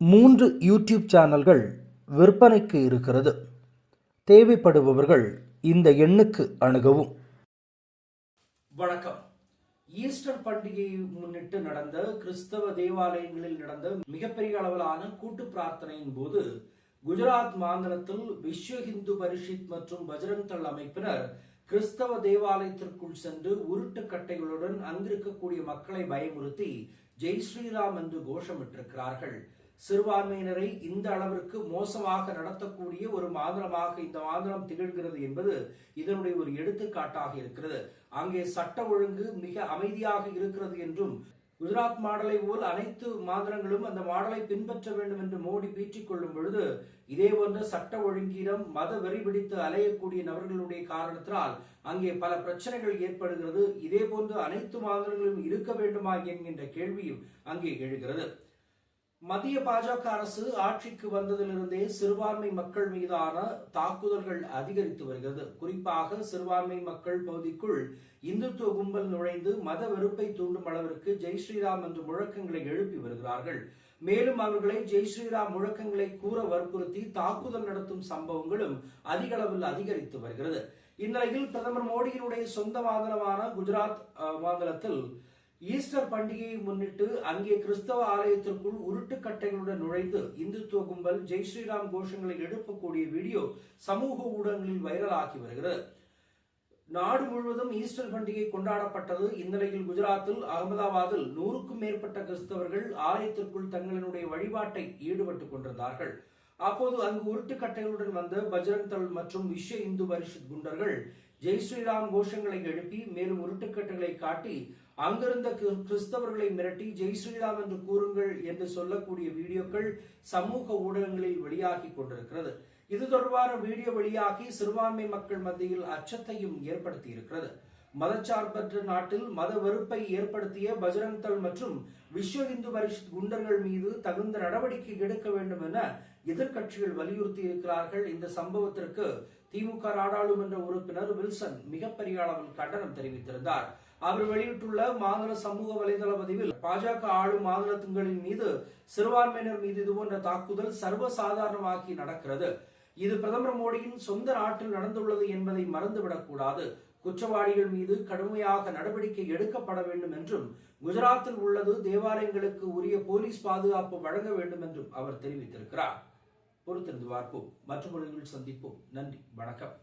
மூன்று யூடியூப் சேனல்கள் விற்பனைக்கு இருக்கிறது. தேவைப்படுபவர்கள் இந்த எண்ணுக்கு அணுகவும். வணக்கம். ஈஸ்டர் பண்டிகையை முன்னிட்டு நடந்த கிறிஸ்தவ தேவாலயங்களில் நடந்த மிகப்பெரிய அளவிலான கூட்டு பிரார்த்தனையின் போது குஜராத் மாநிலத்தில் விஸ்வ ஹிந்து பரிஷித் மற்றும் பஜ்ரங் தள் அமைப்பினர் கிறிஸ்தவ தேவாலயத்திற்குள் சென்று உருட்டு கட்டைகளுடன் அங்கிருக்கக்கூடிய மக்களை பயமுறுத்தி ஜெய் ஸ்ரீராம் என்று கோஷமிட்டிருக்கிறார்கள். சிறுபான்மையினரை இந்த அளவிற்கு மோசமாக நடத்தக்கூடிய ஒரு மாநிலமாக இந்த மாநிலம் திகழ்கிறது என்பது இதனுடைய ஒரு எடுத்துக்காட்டாக இருக்கிறது. அங்கே சட்ட ஒழுங்கு மிக அமைதியாக இருக்கிறது என்றும் குஜராத் மாடலை போல் அனைத்து மாநிலங்களும் அந்த மாடலை பின்பற்ற வேண்டும் என்று மோடி பீற்றிக் கொள்ளும் பொழுது இதே போன்ற சட்ட ஒழுங்கிடம் மத வெறி பிடித்து அலையக்கூடிய நபர்களுடைய காரணத்தினால் அங்கே பல பிரச்சனைகள் ஏற்படுகிறது. இதே போன்று அனைத்து மாநிலங்களும் இருக்க வேண்டுமா என்கின்ற கேள்வியும் அங்கே எழுகிறது. மத்திய பாஜக அரசு ஆட்சிக்கு வந்ததிலிருந்தே சிறுபான்மை மக்கள் மீதான தாக்குதல்கள் அதிகரித்து வருகிறது. குறிப்பாக சிறுபான்மை மக்கள் பகுதிக்குள் இந்துத்துவ கும்பல் நுழைந்து மத வெறுப்பை தூண்டும் அளவிற்கு ஜெய் ஸ்ரீராம் என்று முழக்கங்களை எழுப்பி வருகிறார்கள். மேலும் அவர்களை ஜெய் ஸ்ரீராம் முழக்கங்களை கூற வற்புறுத்தி தாக்குதல் நடத்தும் சம்பவங்களும் அதிக அளவில் அதிகரித்து வருகிறது. இந்நிலையில் பிரதமர் மோடியினுடைய சொந்த மாநிலமான குஜராத் மாநிலத்தில் ஈஸ்டர் பண்டிகையை முன்னிட்டு அங்கே கிறிஸ்தவ ஆலயத்திற்குள் உருட்டுக்கட்டைகளுடன் நுழைந்து இந்துத்துவ கும்பல் ஜெய் ஸ்ரீராம் கோஷங்களை எழுப்பக்கூடிய வீடியோ சமூக ஊடகங்களில் வைரலாகி வருகிறது. நாடு முழுவதும் ஈஸ்டர் பண்டிகை கொண்டாடப்பட்டது. இந்நிலையில் குஜராத்தில் அகமதாபாத்தில் நூறுக்கும் மேற்பட்ட கிறிஸ்தவர்கள் ஆலயத்திற்குள் தங்களினுடைய வழிபாட்டை ஈடுபட்டுக் கொண்டிருந்தார்கள். அப்போது அங்கு உருட்டுக்கட்டைகளுடன் வந்த பஜ்ரங் தள் மற்றும் விஸ்வ இந்து பரிஷத் குண்டர்கள் ஜெய் ஸ்ரீராம் கோஷங்களை எழுப்பி மேலும் உருட்டுக்கட்டுகளை காட்டி அங்கிருந்த கிறிஸ்தவர்களை மிரட்டி ஜெய் ஸ்ரீராம் என்று கூறுங்கள் என்று சொல்லக்கூடிய வீடியோக்கள் சமூக ஊடகங்களில் வெளியாகி கொண்டிருக்கிறது. இது தொடர்பான வீடியோ வெளியாகி சிறுபான்மை மக்கள் மத்தியில் அச்சத்தையும் ஏற்படுத்தி இருக்கிறது மதச்சார்பற்ற நாட்டில் மத வெறுப்பை ஏற்படுத்திய பஜ்ரங் தள் மற்றும் விஸ்வ இந்து பரிஷத் குண்டர்கள் மீது தகுந்த நடவடிக்கை எடுக்க வேண்டும் என எதிர்க்கட்சிகள் வலியுறுத்தி இருக்கிறார்கள். இந்த சம்பவத்திற்கு திமுக நாடாளுமன்ற உறுப்பினர் வில்சன் மிகப்பெரிய அளவில் கண்டனம் தெரிவித்திருந்தார். அவர் வெளியிட்டுள்ள மாநில சமூக வலைதள பதிவில் பாஜக ஆளும் மாநிலங்களின் மீது சிறுபான்மையினர் மீது இதுபோன்ற தாக்குதல் சர்வசாதாரணமாகி நடக்கிறது. இது பிரதமர் மோடியின் சொந்த நாட்டில் நடந்துள்ளது என்பதை மறந்துவிடக் கூடாது. குற்றவாளிகள் மீது கடுமையாக நடவடிக்கை எடுக்கப்பட வேண்டும் என்றும் குஜராத்தில் உள்ளது தேவாலயங்களுக்கு உரிய போலீஸ் பாதுகாப்பு வழங்க வேண்டும் என்றும் அவர் தெரிவித்திருக்கிறார். பொறுத்திருந்து பார்ப்போம். மற்றொரு சந்திப்போம். நன்றி. வணக்கம்.